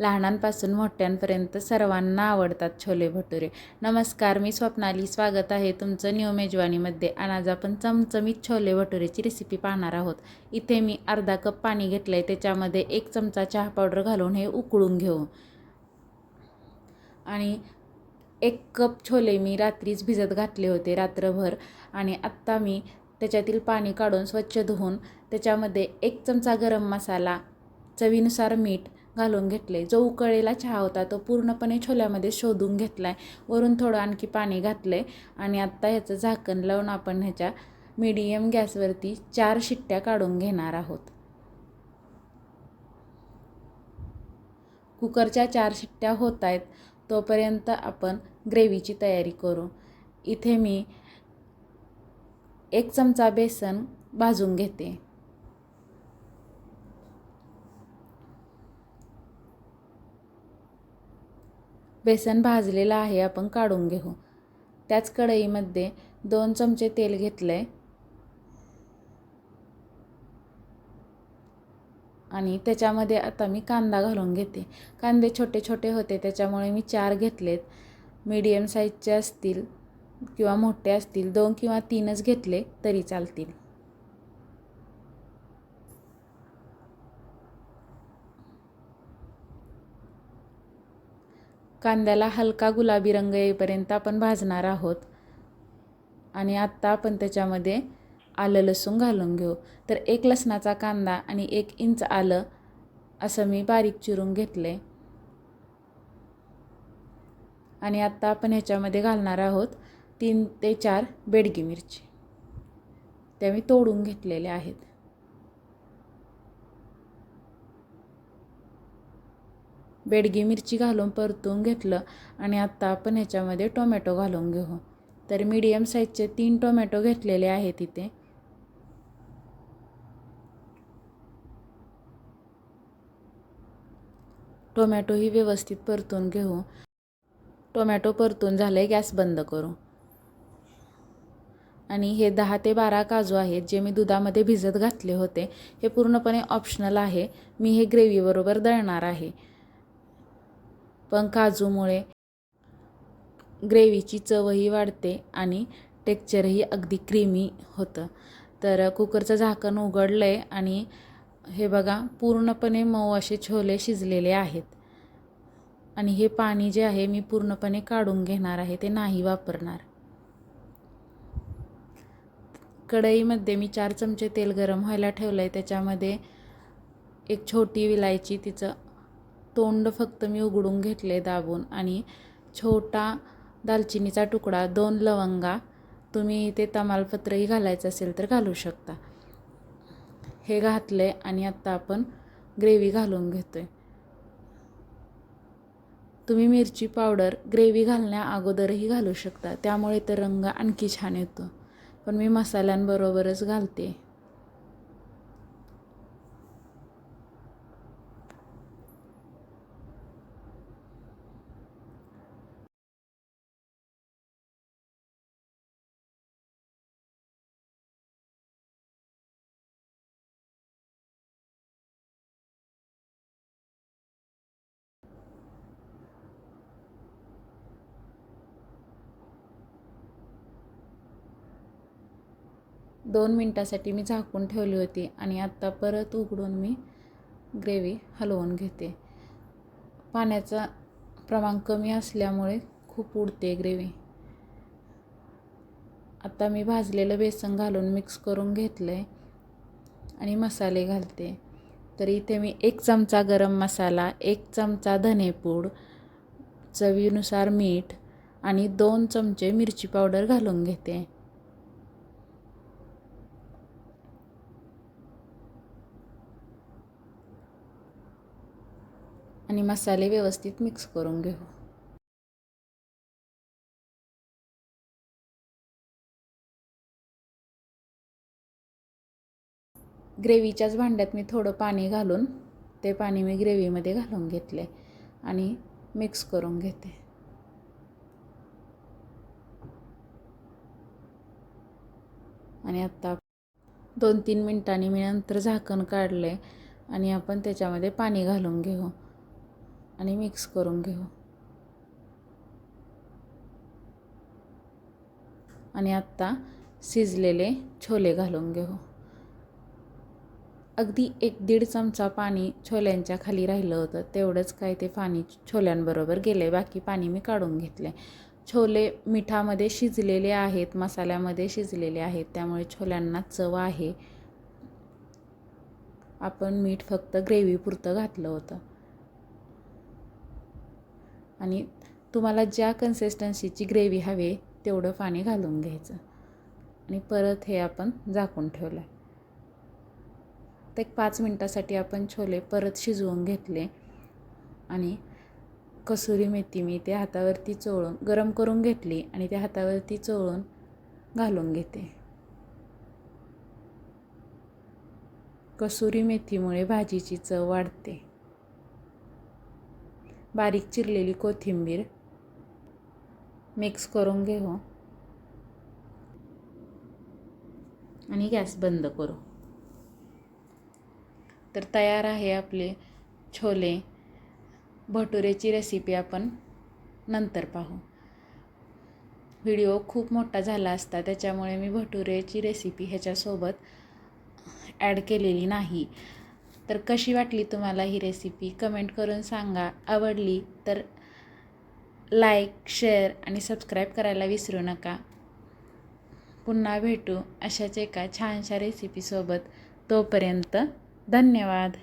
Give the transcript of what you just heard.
लहानांपासून मोठ्यांपर्यंत सर्वांना आवडतात छोले भटुरे. नमस्कार मी स्वप्नाली. स्वागत आहे तुमचं न्यू मेजवानीमध्ये. आणि आज आपण चमचमीत छोले भटुरेची रेसिपी पाहणार आहोत. इथे मी अर्धा कप पाणी घेतलं आहे त्याच्यामध्ये एक चमचा चहा पावडर घालून हे उकळून घेऊ. आणि एक कप छोले मी रात्रीच भिजत घातले होते रात्रभर. आणि आत्ता मी त्याच्यातील पाणी काढून स्वच्छ धुवून त्याच्यामध्ये एक चमचा गरम मसाला चवीनुसार मीठ घालून घेतले जो उकळलेला चहा होता तो पूर्णपणे छोल्यामध्ये शोधून घेतला आहे वरून थोडं आणखी पाणी घातलं आहे आणि आत्ता ह्याचं झाकण लावून आपण ह्याच्या मीडियम गॅसवरती चार शिट्ट्या काढून घेणार आहोत. कुकरच्या चार शिट्ट्या होत आहेत तोपर्यंत आपण ग्रेव्हीची तयारी करू. इथे मी एक चमचा बेसन भाजून घेते. बेसन भाजलेलं आहे आपण काढून घेऊ. त्याच कढईमध्ये दोन चमचे तेल घेतलं आहे आणि त्याच्यामध्ये आता मी कांदा घालून घेते. कांदे छोटे छोटे होते त्याच्यामुळे मी चार घेतलेत. मीडियम साईजचे असतील किंवा मोठे असतील दोन किंवा तीनच घेतले तरी चालतील. कांद्याला हलका गुलाबी रंग येईपर्यंत आपण भाजणार आहोत. आणि आत्ता आपण त्याच्यामध्ये आलं लसूण घालून घेऊ. तर एक लसणाचा कांदा आणि एक इंच आलं असं मी बारीक चिरून घेतले आणि आत्ता आपण ह्याच्यामध्ये घालणार आहोत तीन ते चार बेडगी मिरची. त्या मी तोडून घेतलेल्या आहेत. बेडगी मिरची घालून परतून घेतलं आणि आत्ता आपण ह्याच्यामध्ये टोमॅटो घालून घेऊ. तर मीडियम साईजचे तीन टोमॅटो घेतलेले आहेत इथे. टोमॅटो ही व्यवस्थित परतून घेऊ. टोमॅटो परतून झाले गॅस बंद करू. आणि हे दहा ते बारा काजू आहेत जे मी दुधामध्ये भिजत घातले होते. हे पूर्णपणे ऑप्शनल आहे. मी हे ग्रेव्हीबरोबर दळणार आहे. पण काजूमुळे ग्रेव्हीची चवही वाढते आणि टेक्चरही अगदी क्रीमी होतं. तर कुकरचं झाकण उघडलं आहे आणि हे बघा पूर्णपणे मऊ असे छोले शिजलेले आहेत. आणि हे पाणी जे आहे मी पूर्णपणे काढून घेणार आहे ते नाही वापरणार. कढईमध्ये मी चार चमचे तेल गरम व्हायला ठेवलं आहे त्याच्यामध्ये एक छोटी विलायची तिचं तोंड फक्त मी उघडून घेतले दाबून आणि छोटा दालचिनीचा तुकडा दोन लवंगा तुम्ही इथे तमालपत्रही घालायचं असेल तर घालू शकता. हे घातले आणि आत्ता आपण ग्रेव्ही घालून घेतो आहे तुम्ही मिरची पावडर ग्रेव्ही घालण्या अगोदरही घालू शकता. त्यामुळे तर रंग आणखी छान येतो. पण मी मसाल्यांबरोबरच घालते. दोन मिनटासाठी मी झाकून ठेवली होती आणि आत्ता परत उघडून मी ग्रेव्ही हलवून घेते. पाण्याचा प्रमाण कमी असल्यामुळे खूप उडते ग्रेव्ही. आत्ता मी भाजलेलं बेसन घालून मिक्स करून घेतलं आहे आणि मसाले घालते. तर इथे मी एक चमचा गरम मसाला एक चमचा धनेपूड चवीनुसार मीठ आणि दोन चमचे मिरची पावडर घालून घेते. आणि मसाले व्यवस्थित मिक्स करून घेऊ. ग्रेव्हीच्याच भांड्यात मी थोडं पाणी घालून ते पाणी मी ग्रेव्हीमध्ये घालून घेतले आणि मिक्स करून घेते. आणि आत्ता दोन तीन मिनटांनी मी नंतर झाकण काढले आणि आपण त्याच्यामध्ये पाणी घालून घेऊ. आणि मिक्स करून घेऊ. आणि आत्ता शिजलेले छोले घालून घेऊ. अगदी एक दीड चमचा पाणी छोल्यांच्या खाली राहिलं होतं तेवढंच काय ते पाणी छोल्यांबरोबर गेले बाकी पाणी मी काढून घेतले. छोले मिठामध्ये शिजलेले आहेत मसाल्यामध्ये शिजलेले आहेत त्यामुळे छोल्यांना चव आहे. आपण मीठ फक्त ग्रेव्हीपुरतं घातलं होतं. आणि तुम्हाला ज्या कन्सिस्टन्सीची ग्रेव्ही हवी तेवढं पाणी घालून घ्यायचं. आणि परत हे आपण झाकून ठेवलं आहे तर एक पाच मिनटासाठी आपण छोले परत शिजवून घेतले. आणि कसुरी मेथी मी ते हातावरती चोळून गरम करून घेतली आणि त्या हातावरती चोळून घालून घेते. कसुरी मेथीमुळे भाजीची चव वाढते. बारीक चिरलेली कोथिंबीर मिक्स करून घेऊ. आणि गॅस बंद करू. तर तयार आहे आपले छोले. भटुरेची रेसिपी आपण नंतर पाहू. व्हिडिओ खूप मोठा झाला असता त्याच्यामुळे मी भटुरेची रेसिपी ह्याच्यासोबत ॲड केलेली नाही. तर कशी वाटली तुम्हाला ही रेसिपी कमेंट करून सांगा. आवडली तर लाईक शेअर आणि सबस्क्राईब करायला विसरू नका. पुन्हा भेटू अशाच एका छानशा रेसिपीसोबत तोपर्यंत धन्यवाद.